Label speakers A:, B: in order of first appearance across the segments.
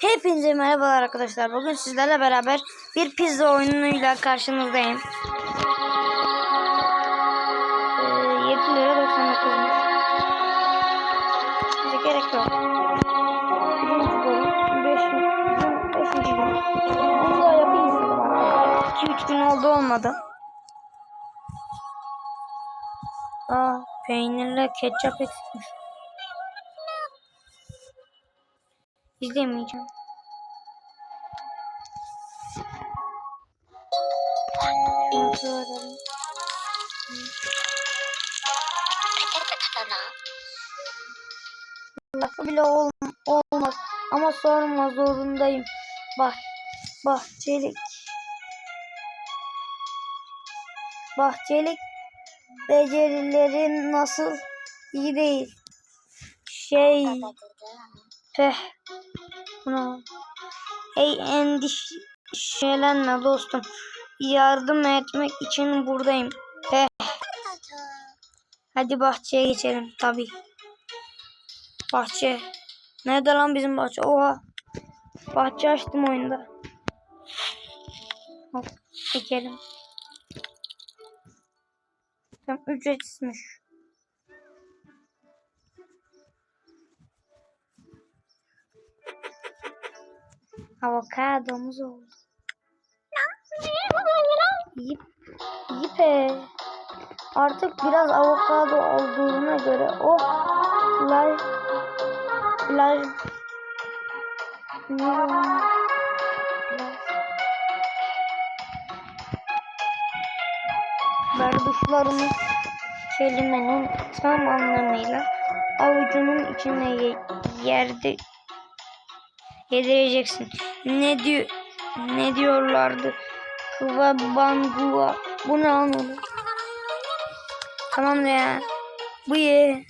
A: Hepinize merhabalar arkadaşlar. Bugün sizlerle beraber bir pizza oyunuyla karşınızdayım. Ee, 7 lira 99'muş. Bize gerek yok. Birinci bölüm. 5. 5. gün. Onu da yapayım istedim arkadaşlar. 2-3 gün oldu olmadı. Aa, peynirle ketçap eksikmiş. İzlemeyeceğim.
B: Sorarım.
A: Lafı bile ol olmaz ama sorma zorundayım. Bah bahçelik. Bahçelik becerilerin nasıl iyi değil. Şey peh. Buna. Hey endişelenme dostum. Yardım etmek için buradayım. Peh. Hadi bahçeye geçelim tabi. Bahçe. Nerede lan bizim bahçe? Oha. Bahçe açtım oyunda. Hop çekelim. Tam ücretsizmiş. Avokadomuz oldu. Yip, yipe. Artık biraz avokado olduğuna göre o plaj plaj plaj Barduşlarımız kelimenin tam anlamıyla avucunun içine ye- yerde yedireceksin. Ne diyor ne diyorlardı? Kıva bangua. Bu ne anlamı? Tamam ya. Bu ye.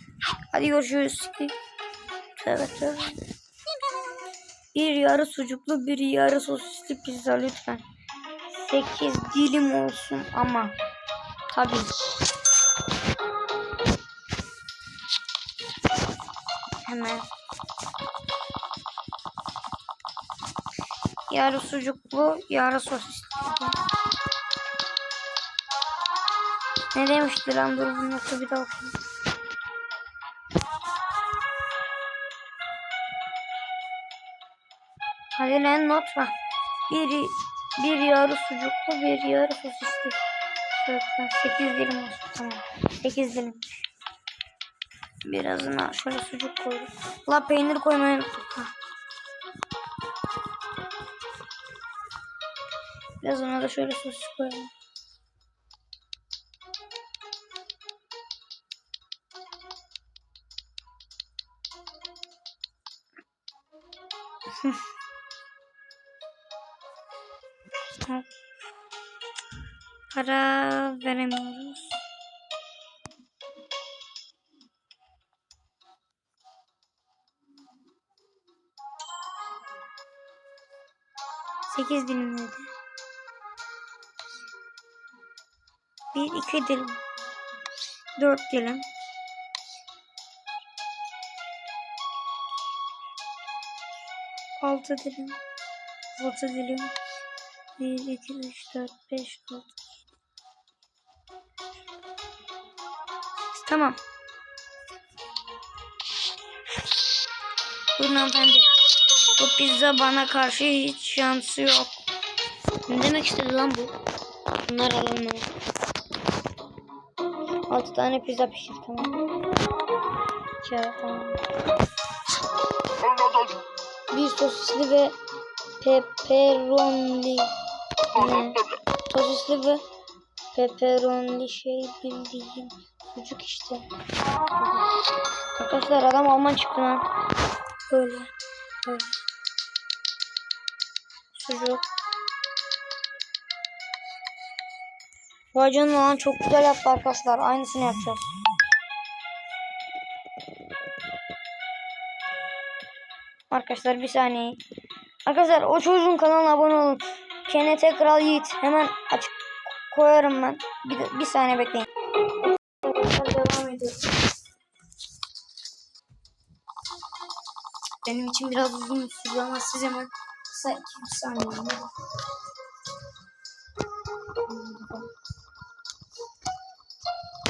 A: Hadi görüşürüz. Tövbe tövbe. Bir yarı sucuklu bir yarı sosisli pizza lütfen. Sekiz dilim olsun ama. Tabii. Hemen. Yarı sucuklu, yarı sosisli. Ne demişti lan dur bunu bir daha okuyayım. Hadi lan not var. Bir, bir yarı sucuklu bir yarı sosisli. Lütfen 8 dilim olsun tamam. 8 dilim. Birazına şöyle sucuk koyduk. La peynir koymayı unuttuk. Ha. Birazına da şöyle sosis koyalım. Hop. Para veremiyoruz. Sekiz dilim dedi. Bir, iki dilim. Dört dilim. Altı dilim. Altı dilim. 1, 2, 3, 4, 5, 6. Tamam. Buyurun hanımefendi. Bu pizza bana karşı hiç şansı yok. Ne demek istedi lan bu? Bunlar alalım. 6 tane pizza pişir tamam. İki tamam. Bir sosisli ve pepperoni. Ne? Sosisli ve pepperoni şey bildiğin sucuk işte. Arkadaşlar adam Alman çıktı lan. Böyle. Böyle. Sucuk. Vay canına lan çok güzel yaptı arkadaşlar. Aynısını yapacağız. Arkadaşlar bir saniye. Arkadaşlar o çocuğun kanalına abone olun. KNT Kral Yiğit. Hemen açık koyarım ben. Bir, bir saniye bekleyin. Devam ediyoruz. Benim için biraz uzun sürüyor ama siz hemen kısa iki saniye.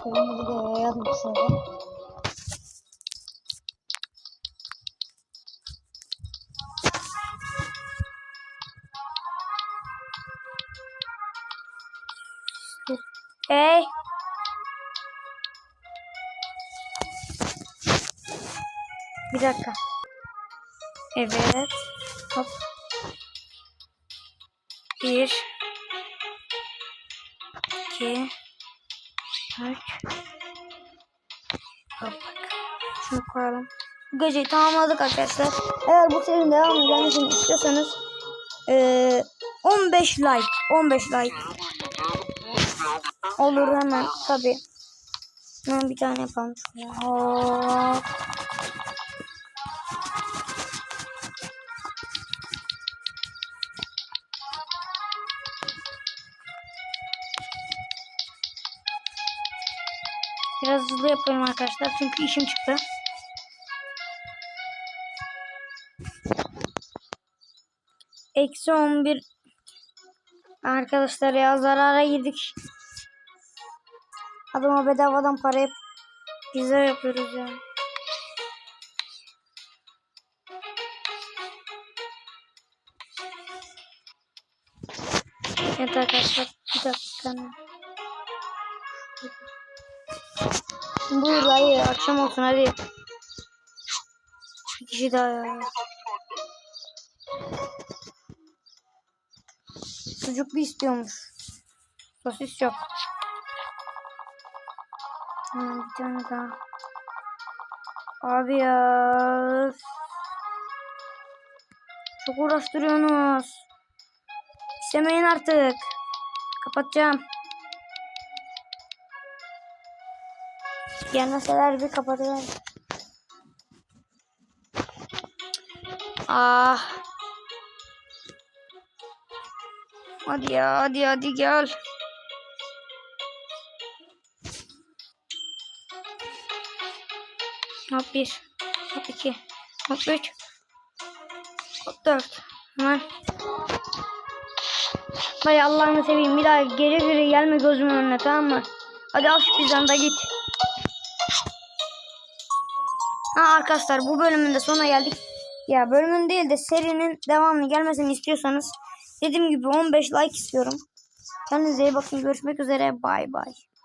A: Ben bunu da yazdım şöyle. Hey. Bir dakika. Evet. Hop. Bir. İki. Üç. Hop. Şunu koyalım. Bu geceyi tamamladık arkadaşlar. Eğer bu serinin devamı gelmesini istiyorsanız eee 15 like. 15 like. Olur hemen tabi. Hemen bir tane yapalım. Hop. Hızlı yapıyorum arkadaşlar çünkü işim çıktı. Eksi 11 Arkadaşlar ya zarara girdik. Adama bedavadan para yap pizza yapıyoruz ya. Evet arkadaşlar bir dakika. Buyur dayı akşam olsun hadi. Bir kişi daha ya. Sucuklu istiyormuş. Sosis yok. Hemen bir tane daha. Abi ya. Çok uğraştırıyorsunuz. İstemeyin artık. Kapatacağım. Gelmeseler bir kapatacağım. Ah. Hadi ya hadi hadi gel. Hop bir. Hop iki. Hop üç. Hop dört. Hemen. Vay Allah'ını seveyim bir daha geri geri gelme gözümün önüne tamam mı? Hadi al şu pizzanı da git. Ha arkadaşlar bu bölümün de sonuna geldik. Ya bölümün değil de serinin devamını gelmesini istiyorsanız dediğim gibi 15 like istiyorum. Kendinize iyi bakın. Görüşmek üzere. Bay bay.